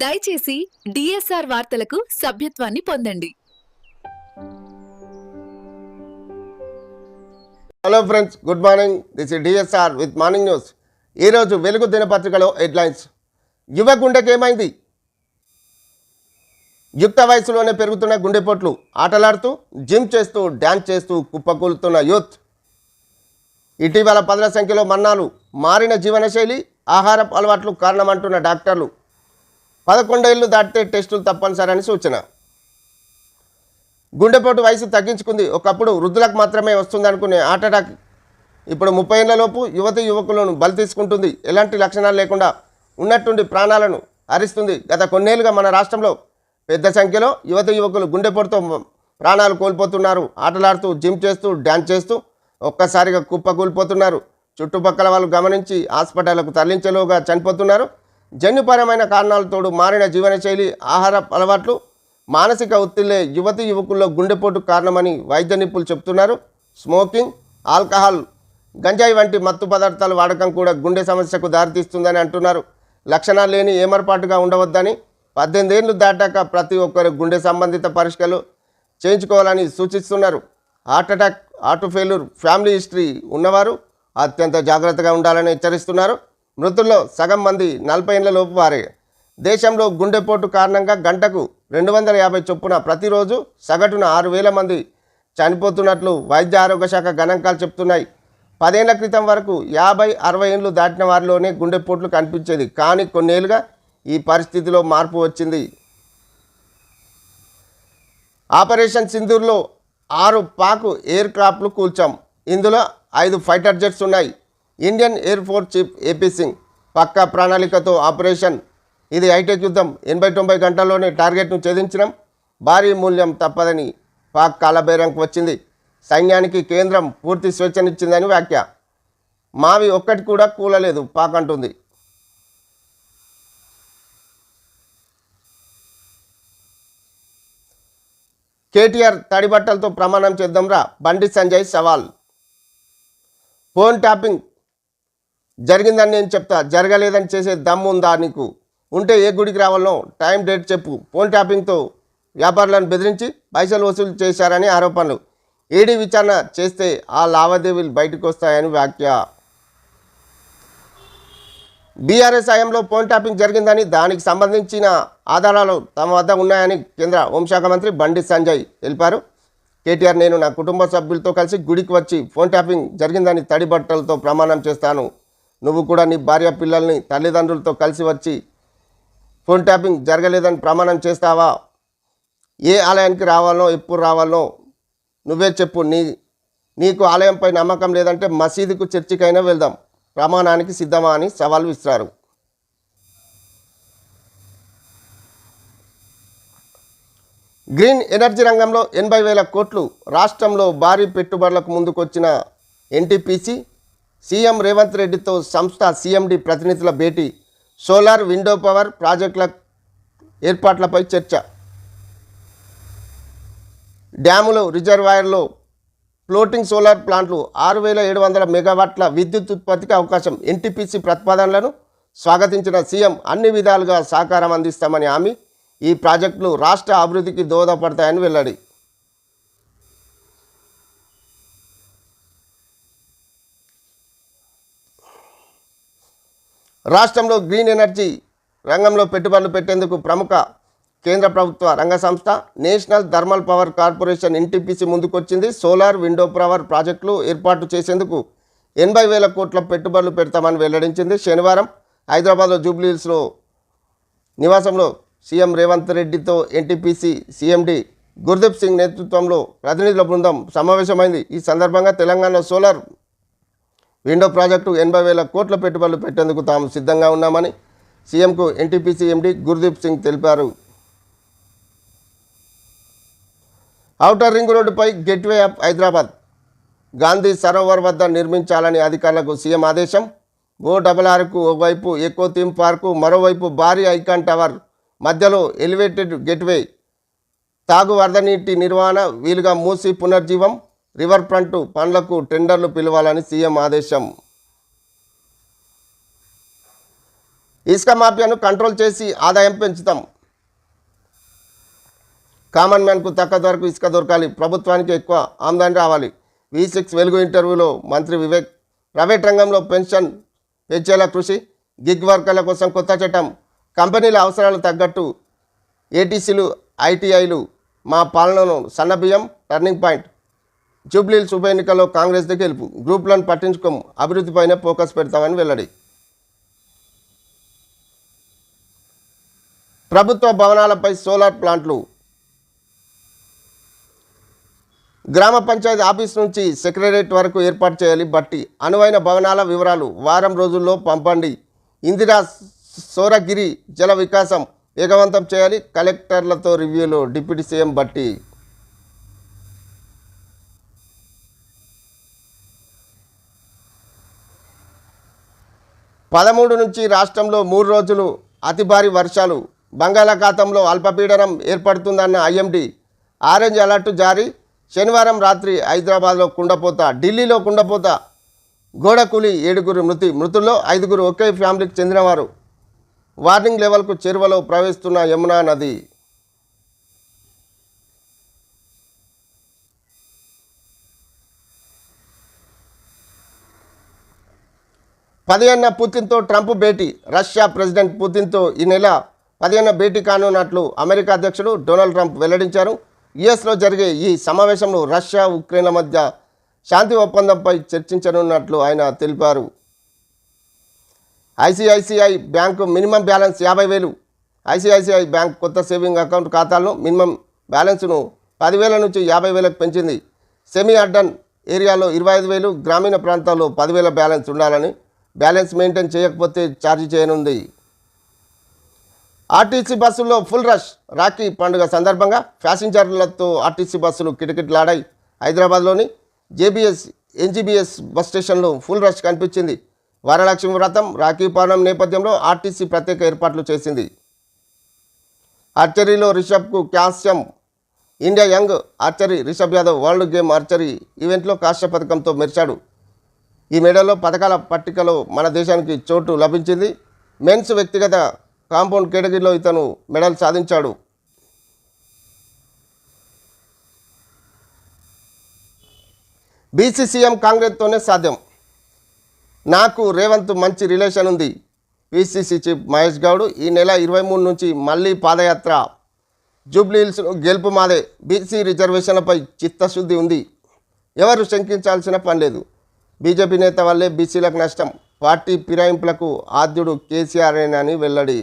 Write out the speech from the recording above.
దయచేసి డిఎస్ఆర్ వార్తలకు సభ్యత్వాన్ని పొందండి. Hello friends good morning this is DSR with morning news ఈరోజు వెలుగు దినపత్రికలో హెడ్లైన్స్ యువ గుండెకి ఏమైంది? యుక్త వయసులోనే పెరుగుతున్న గుండెపోట్లు ఆటలాడుతూ జిమ్ చేస్తూ డ్యాన్స్ చేస్తూ కుప్పకూలుతున్న యూత్. ఇటీవల పదుల సంఖ్యలో మన్నాలు మారిన జీవనశైలి ఆహారపు అలవాట్లు కారణమంటున్న డాక్టర్లు. పదకొండేళ్ళు దాటితే టెస్టులు తప్పనిసరని సూచన. గుండెపోటు వయసు తగ్గించుకుంది. ఒకప్పుడు వృద్ధులకు మాత్రమే వస్తుంది అనుకునే హార్ట్ అటాక్ ఇప్పుడు ముప్పై ఏళ్ళలోపు యువతి యువకులను బలి తీసుకుంటుంది. ఎలాంటి లక్షణాలు లేకుండా ఉన్నట్టుండి ప్రాణాలను హరిస్తుంది. గత కొన్నేళ్ళుగా మన రాష్ట్రంలో పెద్ద సంఖ్యలో యువతి యువకులు గుండెపోటుతో ప్రాణాలు కోల్పోతున్నారు. ఆటలాడుతూ జిమ్ చేస్తూ డ్యాన్స్ చేస్తూ ఒక్కసారిగా కుప్ప కూలిపోతున్నారు చుట్టుపక్కల వాళ్ళు గమనించి హాస్పిటళ్ళకు తరలించేలోగా చనిపోతున్నారు. జన్యుపరమైన కారణాలతోడు మారిన జీవనశైలి ఆహార అలవాట్లు మానసిక ఒత్తిళ్ళే యువతి యువకుల్లో గుండెపోటు కారణమని వైద్య నిపుణులు చెప్తున్నారు. స్మోకింగ్ ఆల్కహాల్ గంజాయి వంటి మత్తు పదార్థాల వాడకం కూడా గుండె సమస్యకు దారితీస్తుందని అంటున్నారు. లక్షణాలు లేని ఏమరపాటుగా ఉండవద్దని పద్దెనిమిది ఏళ్ళు దాటాక ప్రతి ఒక్కరు గుండె సంబంధిత పరీక్షలు చేయించుకోవాలని సూచిస్తున్నారు. Heart attack heart failure family history ఉన్నవారు అత్యంత జాగ్రత్తగా ఉండాలని హెచ్చరిస్తున్నారు. మృతుల్లో సగం మంది నలభై ఏళ్ళలోపు వారే. దేశంలో గుండెపోటు కారణంగా గంటకు రెండు వందల యాభై చొప్పున ప్రతిరోజు సగటున ఆరు వేల మంది చనిపోతున్నట్లు వైద్య ఆరోగ్య శాఖ గణాంకాలు చెప్తున్నాయి. పదేళ్ళ క్రితం వరకు యాభై అరవై ఏళ్ళు దాటిన వారిలోనే గుండెపోట్లు కనిపించేది. కానీ కొన్నేళ్ళుగా ఈ పరిస్థితిలో మార్పు వచ్చింది. ఆపరేషన్ సింధూర్లో ఆరు పాకు ఎయిర్ క్రాఫ్ట్లు కూల్చాం. ఇందులో ఐదు ఫైటర్ జెట్స్ ఉన్నాయి. Indian air force chief AP Singh పక్కా ప్రణాళికతో ఆపరేషన్. ఇది హైటెక్ యుద్ధం ఎనభై తొంభై గంటల్లోనే టార్గెట్ను ఛేదించడం. భారీ మూల్యం తప్పదని పాక్ కాలబేరంకు వచ్చింది. సైన్యానికి కేంద్రం పూర్తి స్వేచ్ఛనిచ్చిందని వ్యాఖ్య. మావి ఒక్కటి కూడా కూలలేదు పాక్ అంటుంది. కేటీఆర్ తడి బట్టలతో ప్రమాణం చేద్దాంరా బండి సంజయ్ సవాల్. ఫోన్ ట్యాపింగ్ జరిగిందని నేను చెప్తా. జరగలేదని చేసే దమ్ము ఉందా నీకు? ఉంటే ఏ గుడికి రావాలనో టైం డేట్ చెప్పు. ఫోన్ ట్యాపింగ్తో వ్యాపారులను బెదిరించి పైసలు వసూలు చేశారని ఆరోపణలు. ఈడీ విచారణ చేస్తే ఆ లావాదేవీలు బయటకు వస్తాయని వ్యాఖ్య. బీఆర్ఎస్ హయాంలో ఫోన్ ట్యాపింగ్ జరిగిందని దానికి సంబంధించిన ఆధారాలు తమ వద్ద ఉన్నాయని కేంద్ర హోంశాఖ మంత్రి బండి సంజయ్ తెలిపారు. కేటీఆర్ నేను నా కుటుంబ సభ్యులతో కలిసి గుడికి వచ్చి ఫోన్ ట్యాపింగ్ జరిగిందని తడి బట్టలతో ప్రమాణం చేస్తాను. నువ్వు కూడా నీ భార్య పిల్లల్ని తల్లిదండ్రులతో కలిసి వచ్చి ఫోన్ ట్యాపింగ్ జరగలేదని ప్రమాణం చేస్తావా? ఏ ఆలయానికి రావాలో ఎప్పుడు రావాలో నువ్వే చెప్పు. నీ నీకు ఆలయంపై నమ్మకం లేదంటే మసీదుకు చర్చికైనా వెళ్దాం. ప్రమాణానికి సిద్ధమా అని సవాల్ విసిరారు. గ్రీన్ ఎనర్జీ రంగంలో ఎనభై వేల కోట్లు రాష్ట్రంలో భారీ పెట్టుబడులకు ముందుకొచ్చిన ఎన్టీపీసీ సీఎం రేవంత్ రెడ్డితో సంస్థ సీఎండి ప్రతినిధుల భేటీ సోలార్ విండో పవర్ ప్రాజెక్టుల ఏర్పాట్లపై చర్చ. డ్యాములు రిజర్వాయర్లో ఫ్లోటింగ్ సోలార్ ప్లాంట్లు ఆరు వేల ఏడు వందల మెగావాట్ల విద్యుత్ ఉత్పత్తికి అవకాశం. ఎన్టీపీసీ ప్రతిపాదనలను స్వాగతించిన సీఎం అన్ని విధాలుగా సహకారం అందిస్తామని హామీ. ఈ ప్రాజెక్టులు రాష్ట్ర అభివృద్ధికి దోహదపడతాయని వెల్లడి. రాష్ట్రంలో గ్రీన్ ఎనర్జీ రంగంలో పెట్టుబడులు పెట్టేందుకు ప్రముఖ కేంద్ర ప్రభుత్వ రంగ సంస్థ national thermal power corporation NTPC ముందుకొచ్చింది. సోలార్ విండో పవర్ ప్రాజెక్టులు ఏర్పాటు చేసేందుకు ఎనభై వేల కోట్ల పెట్టుబడులు పెడతామని వెల్లడించింది. శనివారం హైదరాబాద్లో జూబ్లీహిల్స్లో నివాసంలో సీఎం రేవంత్ రెడ్డితో ఎన్టీపీసీ సీఎండి గుర్దీప్ సింగ్ నేతృత్వంలో ప్రతినిధుల బృందం సమావేశమైంది. ఈ సందర్భంగా తెలంగాణలో సోలార్ విండో ప్రాజెక్టు ఎనభై వేల కోట్ల పెట్టుబడులు పెట్టేందుకు తాము సిద్ధంగా ఉన్నామని సీఎంకు ఎన్టీపీసీ ఎండీ గుర్దీప్ సింగ్ తెలిపారు. ఔటర్ రింగ్ రోడ్డుపై గెట్వే ఆఫ్ హైదరాబాద్. గాంధీ సరోవర్ వద్ద నిర్మించాలని అధికారులకు సీఎం ఆదేశం. ఓ డబల్ ఆర్కు ఓవైపు ఎకో థీమ్ పార్కు మరోవైపు భారీ ఐకాన్ టవర్ మధ్యలో ఎలివేటెడ్ గేట్వే తాగు వరద నీటి నిర్వహణ వీలుగా మూసి పునర్జీవం. రివర్ ఫ్రంట్ పనులకు టెండర్లు పిలవాలని సీఎం ఆదేశం. ఇసుక మాఫియాను కంట్రోల్ చేసి ఆదాయం పెంచుతాం. కామన్ మ్యాన్కు తక్కువ ధరకు ఇసుక దొరకాలి. ప్రభుత్వానికి ఎక్కువ ఆమ్దాని రావాలి. వి సిక్స్ వెలుగు ఇంటర్వ్యూలో మంత్రి వివేక్ ప్రైవేట్ రంగంలో పెన్షన్ పెంచేలా కృషి గిగ్ వర్కర్ల కోసం కొత్త చట్టం కంపెనీల అవసరాలు తగ్గట్టు ఏటీసీలు ఐటీఐలు మా పాలనను సన్నబియ్యం టర్నింగ్ పాయింట్. జూబ్లీల్స్ ఉప ఎన్నికల్లో కాంగ్రెస్ది గెలుపు. గ్రూప్లను పట్టించుకోము. అభివృద్ధిపైనే ఫోకస్ పెడతామని వెల్లడి. ప్రభుత్వ భవనాలపై సోలార్ ప్లాంట్లు. గ్రామ పంచాయతీ ఆఫీస్ నుంచి సెక్రటరేట్ వరకు ఏర్పాటు చేయాలి బట్టి అనువైన భవనాల వివరాలు వారం రోజుల్లో పంపండి. ఇందిరా సోరగిరి జల వికాసం వేగవంతం చేయాలి. కలెక్టర్లతో రివ్యూలో డిప్యూటీ సీఎం బట్టి పదమూడు నుంచి రాష్ట్రంలో మూడు రోజులు అతి భారీ వర్షాలు బంగాళాఖాతంలో అల్పపీడనం ఏర్పడుతుందన్న ఐఎండీ ఆరెంజ్ అలర్ట్ జారీ. శనివారం రాత్రి హైదరాబాద్లో కుండపోత ఢిల్లీలో కుండపోత గోడకూలి ఏడుగురు మృతి మృతుల్లో ఐదుగురు ఒకే ఫ్యామిలీకి చెందినవారు. వార్నింగ్ లెవెల్కు చేరువలో ప్రవేశిస్తున్న యమునా నది పదిహేన పుతిన్తో ట్రంప్ భేటీ రష్యా ప్రెసిడెంట్ పుతిన్తో ఈ నెల పదిహేన భేటీ కానున్నట్లు అమెరికా అధ్యక్షుడు డొనాల్డ్ ట్రంప్ వెల్లడించారు. యుఎస్లో జరిగే ఈ సమావేశంలో రష్యా ఉక్రెయిన్ల మధ్య శాంతి ఒప్పందంపై చర్చించనున్నట్లు ఆయన తెలిపారు. ఐసిఐసిఐ బ్యాంకు మినిమం బ్యాలెన్స్ యాభై వేలు. ఐసిఐసిఐ బ్యాంక్ కొత్త సేవింగ్ అకౌంట్ ఖాతాల్లో మినిమం బ్యాలెన్స్ను పదివేల నుంచి యాభై వేలకు పెంచింది. సెమీ అర్డన్ ఏరియాలో ఇరవై ఐదు వేలు గ్రామీణ ప్రాంతాల్లో పదివేల బ్యాలెన్స్ ఉండాలని బ్యాలెన్స్ మెయింటైన్ చేయకపోతే ఛార్జ్ చేయనుంది. ఆర్టీసీ బస్సుల్లో ఫుల్ రష్ రాఖీ పండుగ సందర్భంగా ప్యాసింజర్లతో ఆర్టీసీ బస్సులు కిటకిటలాడాయి. హైదరాబాద్లోని జేబీఎస్ ఎన్జీబీఎస్ బస్ స్టేషన్లో ఫుల్ రష్ కనిపించింది. వరలక్ష్మి వ్రతం రాఖీ పౌర్ణం నేపథ్యంలో ఆర్టీసీ ప్రత్యేక ఏర్పాట్లు చేసింది. ఆర్చరీలో రిషబ్కు calcium India young archery Rishabh Yadav world game archery ఈవెంట్లో కాశ్య పథకంతో మెరిచాడు ఈ మెడలో పథకాల పట్టికలో మన దేశానికి చోటు లభించింది. మెన్స్ వ్యక్తిగత కాంపౌండ్ కేటగిరీలో ఇతను మెడల్ సాధించాడు. బీసీసీఎం కాంగ్రెస్తోనే సాధ్యం. నాకు రేవంత్ మంచి రిలేషన్ ఉంది. పిసిసి చీఫ్ మహేష్ గౌడ్ ఈ నెల ఇరవై మూడు నుంచి మళ్ళీ పాదయాత్ర. జూబ్లీహిల్స్ గెలుపు మాదే. బీసీ రిజర్వేషన్లపై చిత్తశుద్ధి ఉంది. ఎవరు శంకించాల్సిన పని లేదు. బీజేపీ నేత వల్లే బీసీలకు నష్టం. పార్టీ ఫిరాయింపులకు ఆద్యుడు కేసీఆర్ అని వెల్లడి.